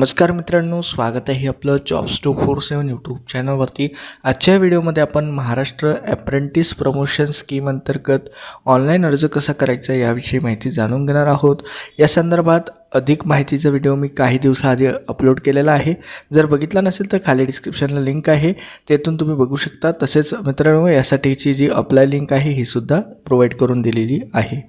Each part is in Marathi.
नमस्कार मित्रांनो स्वागत आहे आपलं jobs two four seven YouTube चॅनलवरती आजच्या व्हिडिओमध्ये आपण महाराष्ट्र ॲप्रेंटिस प्रमोशन स्कीम अंतर्गत ऑनलाईन अर्ज कसा करायचा याविषयी माहिती जाणून घेणार आहोत. या संदर्भात अधिक माहितीचा व्हिडिओ मी काही दिवसाआधी अपलोड केलेला आहे. जर बघितला नसेल तर खाली डिस्क्रिप्शनला लिंक आहे. तेथून तुम्ही बघू शकता. तसेच मित्रांनो यासाठीची जी अप्लाय लिंक आहे ही सुद्धा प्रोव्हाइड करून दिलेली आहे.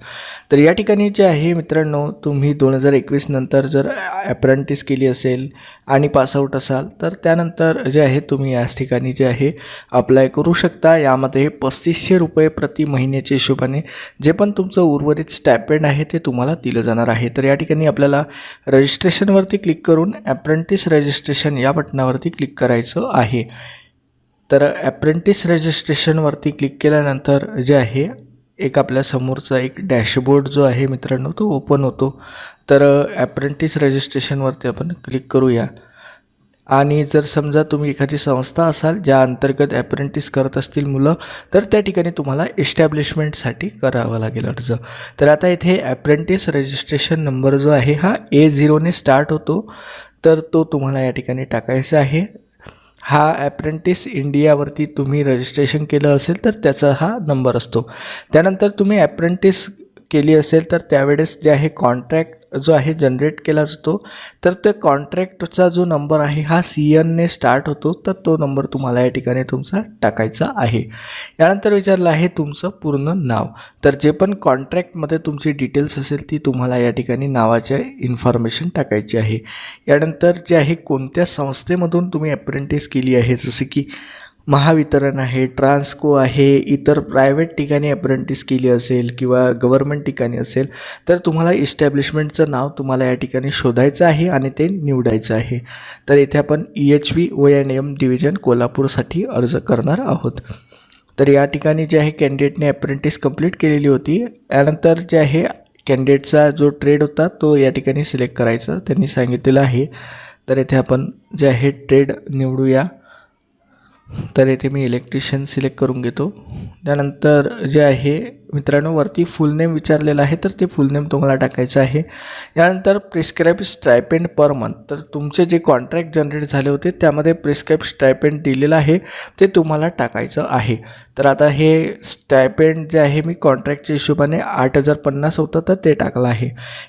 तर या ठिकाणी जे आहे मित्रांनो तुम्ही दोन हजार एकवीस नंतर जर ॲप्रेंटिस केली असेल आणि पासआउट असाल तर त्यानंतर जे आहे तुम्ही याच ठिकाणी जे आहे अप्लाय करू शकता. यामध्ये पस्तीसशे रुपये प्रति महिन्याच्या हिशोबाने जे पण तुमचं उर्वरित स्टॅपेंड आहे ते तुम्हाला दिलं जाणार आहे. तर या ठिकाणी आपल्याला रजिस्ट्रेशनवरती क्लिक करून ॲप्रेंटिस रजिस्ट्रेशन या बटनावरती क्लिक करायचं आहे. तर ॲप्रेंटिस रजिस्ट्रेशनवरती क्लिक केल्यानंतर जे आहे एक आपल्या समोरचा एक डॅशबोर्ड जो आहे मित्रांनो तो ओपन होतो. तर ॲप्रेंटिस रजिस्ट्रेशनवरती आपण क्लिक करूया. आणि जर समजा तुम्ही एखादी संस्था असाल ज्या अंतर्गत ॲप्रेंटिस करत असतील मुलं तर त्या ठिकाणी तुम्हाला इस्टॅब्लिशमेंटसाठी करावं लागेल अर्ज. तर आता इथे ॲप्रेंटिस रजिस्ट्रेशन नंबर जो आहे हा ए झिरोने स्टार्ट होतो. तर तो तुम्हाला या ठिकाणी टाकायचा आहे. हा ॲप्रेंटिस इंडियावरती तुम्ही रजिस्ट्रेशन केलं असेल तर त्याचा हा नंबर असतो. त्यानंतर तुम्ही ॲप्रेंटिस केली असेल तर त्यावेळेस जे आहे कॉन्ट्रॅक्ट जो आहे जनरेट केला जातो तर त्या कॉन्ट्रॅक्टचा जो नंबर आहे हा सी एनने स्टार्ट होतो तर तो नंबर तुम्हाला या ठिकाणी तुमचा टाकायचा आहे. यानंतर विचारलं आहे तुमचं पूर्ण नाव. तर जे पण कॉन्ट्रॅक्टमध्ये तुमची डिटेल्स असेल ती तुम्हाला या ठिकाणी नावाचे इन्फॉर्मेशन टाकायची आहे. यानंतर जे आहे कोणत्या संस्थेमधून तुम्ही अप्रेंटिस केली आहे? जसे की महावितरण आहे ट्रान्सको आहे इतर प्रायव्हेट ठिकाणी अप्रेंटिस केली असेल किंवा गव्हर्मेंट ठिकाणी असेल तर तुम्हाला इस्टॅब्लिशमेंटचं नाव तुम्हाला या ठिकाणी शोधायचं आहे आणि ते निवडायचं आहे. तर इथे आपण E H V O N M division कोल्हापूरसाठी अर्ज करणार आहोत. तर या ठिकाणी जे आहे कॅन्डिडेटने अप्रेंटिस कंप्लीट केलेली होती. यानंतर जे आहे कॅन्डिडेटचा जो ट्रेड होता तो या ठिकाणी सिलेक्ट करायचा. त्यांनी सांगितलेलं आहे. तर इथे आपण जे आहे ट्रेड निवडूया. तर येथे मी इलेक्ट्रिशियन सिलेक्ट करून घेतो. त्यानंतर जे आहे मित्रांनो वरती फुल नेम विचारलेलं आहे तर ते फुल नेम तुम्हाला टाकायचं आहे. यानंतर प्रिस्क्राईब स्टायपेंड पर मंथ तर तुमचे जे कॉन्ट्रॅक्ट जनरेट झाले होते त्यामध्ये प्रिस्क्राईब स्टायपेंड दिलेलं आहे ते तुम्हाला टाकायचं आहे. तर आता हे स्टायपेंड जे आहे मी कॉन्ट्रॅक्टच्या हिशोबाने आठ हजार पन्नास होतं तर ते टाकलं आहे.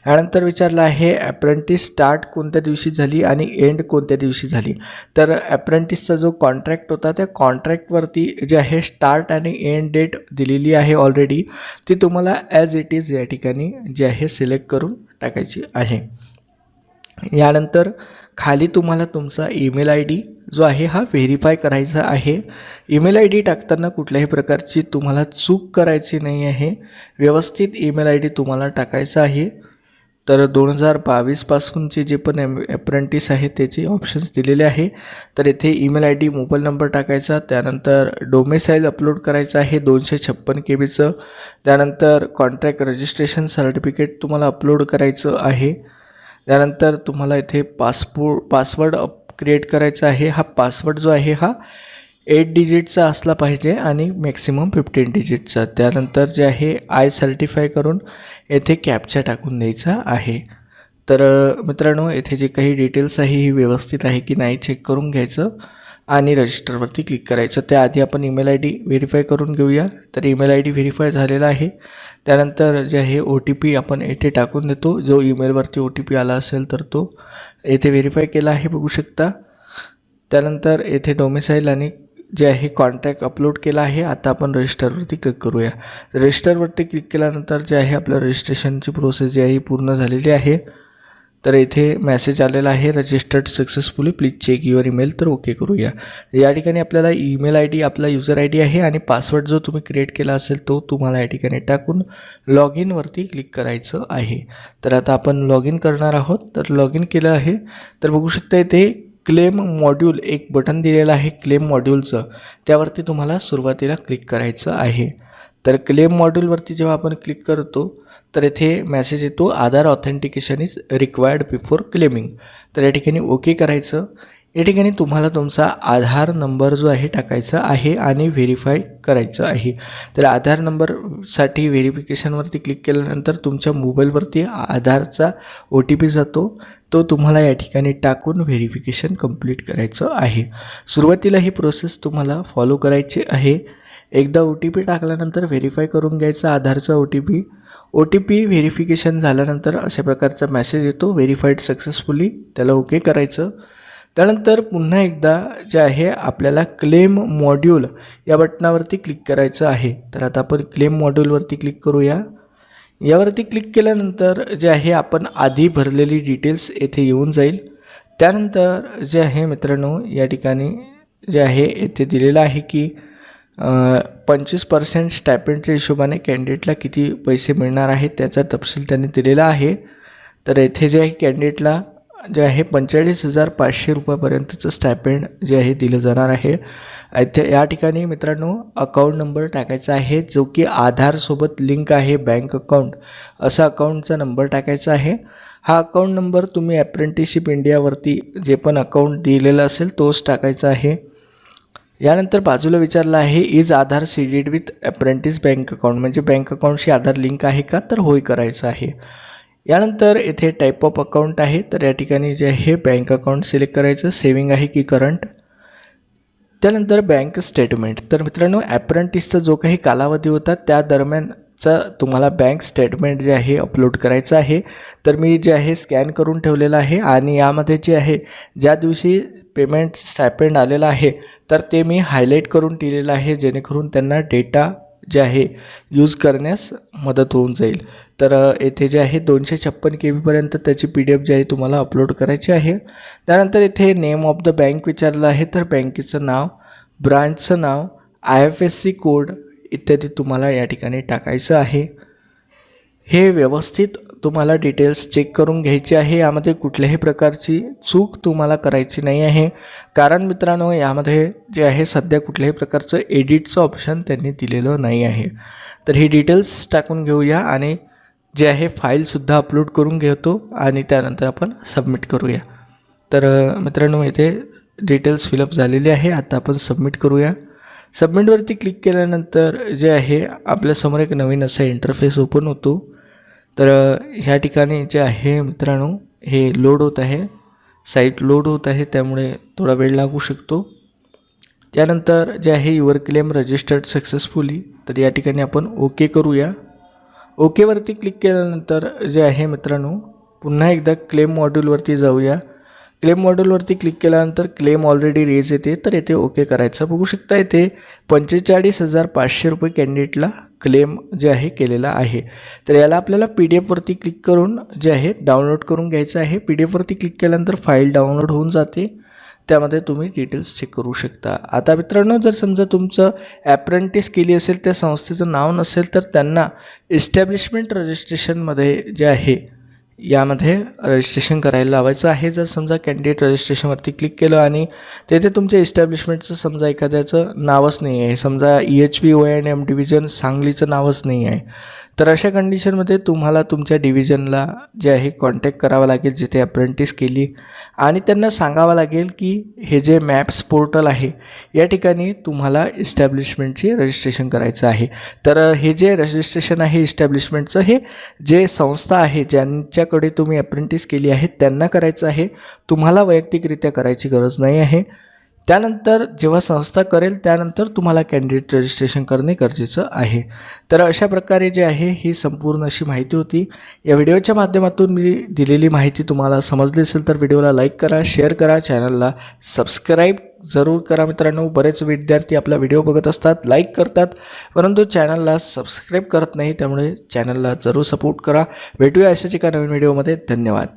यानंतर विचारलं आहे ॲप्रेंटिस स्टार्ट कोणत्या दिवशी झाली आणि एंड कोणत्या दिवशी झाली? तर ॲप्रेंटिसचा जो कॉन्ट्रॅक्ट होता त्या कॉन्ट्रॅक्टवरती जे आहे स्टार्ट आणि एंड डेट दिलेली आहे ऑलरेडी ती तुम्हाला ॲज इट इज या ठिकाणी जी आहे सिलेक्ट करून टाकायची आहे. यानंतर खाली तुम्हाला तुमचा ईमेल आय डी जो आहे हा व्हेरीफाय करायचा आहे. ईमेल आय डी टाकताना कुठल्याही प्रकारची तुम्हाला चूक करायची नाही आहे. व्यवस्थित ईमेल आय डी तुम्हाला टाकायचा आहे. तर दोन हजार बावीसपासूनचे जे पण एम अप्रेंटिस आहे त्याचे ऑप्शन्स दिलेले आहे. तर इथे email I D mobile number टाकायचा त्यानंतर डोमेसाईल अपलोड करायचं आहे दोनशे छप्पन के बीचं त्यानंतर कॉन्ट्रॅक्ट रजिस्ट्रेशन सर्टिफिकेट तुम्हाला अपलोड करायचं आहे. त्यानंतर तुम्हाला इथे पासपोर्ट पासवर्ड अप क्रिएट करायचा आहे. हा पासवर्ड जो आहे हा एट डिजिटचा असला पाहिजे आणि मॅक्सिमम फिफ्टीन डिजिटचा त्यानंतर जे आहे आय सर्टिफाय करून येथे कॅपचा टाकून द्यायचा आहे. तर मित्रांनो येथे जे काही डिटेल्स आहे ही व्यवस्थित आहे की नाही चेक करून घ्यायचं आणि रजिस्टरवरती क्लिक करायचं. त्याआधी आपण ईमेल आय डी व्हेरीफाय करून घेऊया. तर ईमेल आय डी व्हेरीफाय झालेला आहे. त्यानंतर जे आहे ओ टी पी आपण येथे टाकून देतो. जो ईमेलवरती ओ टी पी आला असेल तर तो येथे व्हेरीफाय केला आहे बघू शकता. त्यानंतर येथे डोमिसाईल आणि जे आहे कॉन्टॅक्ट अपलोड केला आहे. आता आपण रजिस्टरवरती क्लिक करूया. रजिस्टरवरती क्लिक केल्यानंतर जे आहे आपलं रजिस्ट्रेशनची प्रोसेस जी आहे पूर्ण झालेली आहे. तर इथे मेसेज आलेला आहे registered successfully please check your email तर ओके करूया. या ठिकाणी आपल्याला ईमेल आय डी आपला युजर आय डी आहे आणि पासवर्ड जो तुम्ही क्रिएट केला असेल तो तुम्हाला या ठिकाणी टाकून लॉग इनवरती क्लिक करायचं आहे. तर आता आपण लॉग इन करणार आहोत. तर लॉग इन केलं आहे. तर बघू शकता इथे क्लेम मॉड्यूल एक बटन दिलेलं आहे क्लेम मॉड्यूलचं त्यावरती तुम्हाला सुरुवातीला क्लिक करायचं आहे. तर क्लेम मॉड्यूलवरती जेव्हा आपण क्लिक करतो तर येथे मेसेज येतो Aadhaar authentication is required before claiming तर या ठिकाणी ओके करायचं. या ठिकाणी तुम्हाला तुमचा आधार नंबर जो आहे टाकायचा आहे आणि व्हेरीफाय करायचं आहे. तर आधार नंबरसाठी व्हेरिफिकेशनवरती क्लिक केल्यानंतर तुमच्या मोबाईलवरती आधारचा ओ टी पी जातो. तो तुम्हाला या ठिकाणी टाकून व्हेरिफिकेशन कंप्लीट करायचं आहे. सुरुवातीला ही प्रोसेस तुम्हाला फॉलो करायची आहे. एकदा ओ टी पी टाकल्यानंतर व्हेरीफाय करून घ्यायचा आधारचा O T P O T P verification झाल्यानंतर अशा प्रकारचा मेसेज येतो. व्हेरीफाईड सक्सेसफुली त्याला ओके करायचं. त्यानंतर पुन्हा एकदा जे आहे आपल्याला क्लेम मॉड्यूल या बटनावरती क्लिक करायचं आहे. तर आता आपण क्लेम मॉड्यूलवरती क्लिक करूया. यावरती क्लिक केल्यानंतर जे आहे आपण आधी भरलेली डिटेल्स येथे येऊन जाईल. त्यानंतर जे आहे मित्रांनो या ठिकाणी जे आहे येथे दिलेलं आहे की पंचवीस पर्सेंट स्टॅपेंटच्या हिशोबाने कॅन्डिडेटला किती पैसे मिळणार आहेत त्याचा तपशील त्यांनी दिलेला आहे. तर येथे जे आहे कॅन्डिडेटला जे आहे पंचेचाळीस हजार पाचशे रुपयापर्यंतचं स्टॅपेंड जे आहे दिलं जाणार आहे. इथे या ठिकाणी मित्रांनो अकाउंट नंबर टाकायचा आहे जो की आधारसोबत लिंक आहे बँक अकाउंट असा अकाउंटचा नंबर टाकायचा आहे. हा अकाउंट नंबर तुम्ही ॲप्रेंटिसशिप इंडियावरती जे पण अकाउंट दिलेलं असेल तोच टाकायचा आहे. यानंतर बाजूला विचारलं आहे is Aadhaar seeded with apprentice bank account म्हणजे बँक अकाउंटशी आधार लिंक आहे का? तर होय करायचं आहे. यानंतर येथे टाईप ऑफ अकाउंट आहे. तर या ठिकाणी जे आहे बँक अकाउंट सिलेक्ट करायचं. सेविंग आहे की करंट त्यानंतर बँक स्टेटमेंट तर मित्रांनो ॲप्रेंटिसचा जो काही कालावधी होता त्या दरम्यानचा तुम्हाला बँक स्टेटमेंट जे आहे अपलोड करायचं आहे. तर मी जे आहे स्कॅन करून ठेवलेलं आहे. आणि यामध्ये जे आहे ज्या दिवशी पेमेंट स्टॅपेंड आलेलं आहे तर ते मी हायलाईट करून दिलेलं आहे. जेणेकरून त्यांना डेटा जे आहे यूज करण्यास मदत होऊन जाईल. तर येथे जे आहे दोनशे छप्पन के बीपर्यंत त्याची पी डी एफ जी आहे तुम्हाला अपलोड करायची आहे. त्यानंतर इथे नेम ऑफ द बँक विचारलं आहे तर बँकेचं नाव ब्रांचचं नाव I F S C code इत्यादी तुम्हाला या ठिकाणी टाकायचं आहे. हे व्यवस्थित तुम्हाला डिटेल्स चेक करून घ्यायचे आहे. यामध्ये कुठल्याही प्रकारची चूक तुम्हाला करायची नाही आहे. कारण मित्रांनो यामध्ये जे आहे सध्या कुठल्याही प्रकारचं एडिटचं ऑप्शन त्यांनी दिलेलं नाही आहे. तर ही डिटेल्स टाकून घेऊया आणि जे आहे फाईलसुद्धा अपलोड करून घेतो आणि त्यानंतर आपण सबमिट करूया. तर मित्रांनो येथे डिटेल्स फिलअप झालेली आहे. आता आपण सबमिट करूया. सबमिटवरती क्लिक केल्यानंतर जे आहे आपल्यासमोर एक नवीन असा इंटरफेस ओपन होतो. तर ह्या ठिकाणी जे आहे मित्रांनो हे लोड होत आहे. साईट लोड होत आहे त्यामुळे थोडा वेळ लागू शकतो. त्यानंतर जे आहे युअर क्लेम रजिस्टर्ड सक्सेसफुली तर या ठिकाणी आपण ओके करूया. ओकेवरती क्लिक केल्यानंतर जे आहे मित्रांनो पुन्हा एकदा क्लेम मॉड्यूलवरती जाऊया. क्लेम मॉड्यूलवरती क्लिक केल्यानंतर क्लेम ऑलरेडी रेज येते तर येथे ओके करायचं. बघू शकता येथे पंचेचाळीस हजार पाचशे रुपये कॅन्डिडेटला क्लेम जे आहे केलेला आहे. तर याला आपल्याला पी डी एफवरती क्लिक करून जे आहे डाउनलोड करून घ्यायचं आहे. पी डी एफवरती क्लिक केल्यानंतर फाईल डाउनलोड होऊन जाते. त्यामध्ये तुम्ही डिटेल्स चेक करू शकता. आता मित्रांनो जर समजा तुमचं ॲप्रेंटिस केली असेल त्या संस्थेचं नाव नसेल तर त्यांना इस्टॅब्लिशमेंट रजिस्ट्रेशनमध्ये जे आहे यामध्ये रजिस्ट्रेशन करायला लावायचं आहे. जर समजा कॅन्डिडेट रजिस्ट्रेशनवरती क्लिक केलं आणि तेथे तुमच्या इस्टॅब्लिशमेंटचं समजा एखाद्याचं नावच नाही आहे. समजा E H V O and M division सांगलीचं नावच नाही आहे. तर अशा कंडिशनमध्ये तुम्हाला तुमच्या डिव्हिजनला जे आहे कॉन्टॅक्ट करावा लागेल जिथे अप्रेंटिस केली. आणि त्यांना सांगावं लागेल की हे जे मॅप्स पोर्टल आहे या ठिकाणी तुम्हाला इस्टॅब्लिशमेंटची रजिस्ट्रेशन करायचं आहे. तर हे जे रजिस्ट्रेशन आहे इस्टॅब्लिशमेंटचं हे जे संस्था आहे ज्यांच्या ज्यांच्याकडे तुम्ही अप्रेंटिस केली आहे त्यांना करायचं आहे. तुम्हाला वैयक्तिकरित्या करायची गरज नाही आहे. त्यानंतर जेव्हा संस्था करेल त्यानंतर तुम्हाला कॅन्डिडेट रजिस्ट्रेशन करणे गरजेचं आहे. तर अशा प्रकारे जे आहे ही संपूर्ण अशी माहिती होती. या व्हिडिओच्या माध्यमातून मी दिलेली माहिती तुम्हाला समजली असेल तर व्हिडिओला लाईक करा शेअर करा चॅनलला सबस्क्राईब जरूर करा मित्रांनो. बरेच विद्यार्थी आपला व्हिडिओ बघत असतात लाईक करतात परंतु चॅनलला सबस्क्राईब करत नाही त्यामुळे चॅनलला जरूर सपोर्ट करा. भेटूया अशाच एका नवीन व्हिडिओमध्ये धन्यवाद.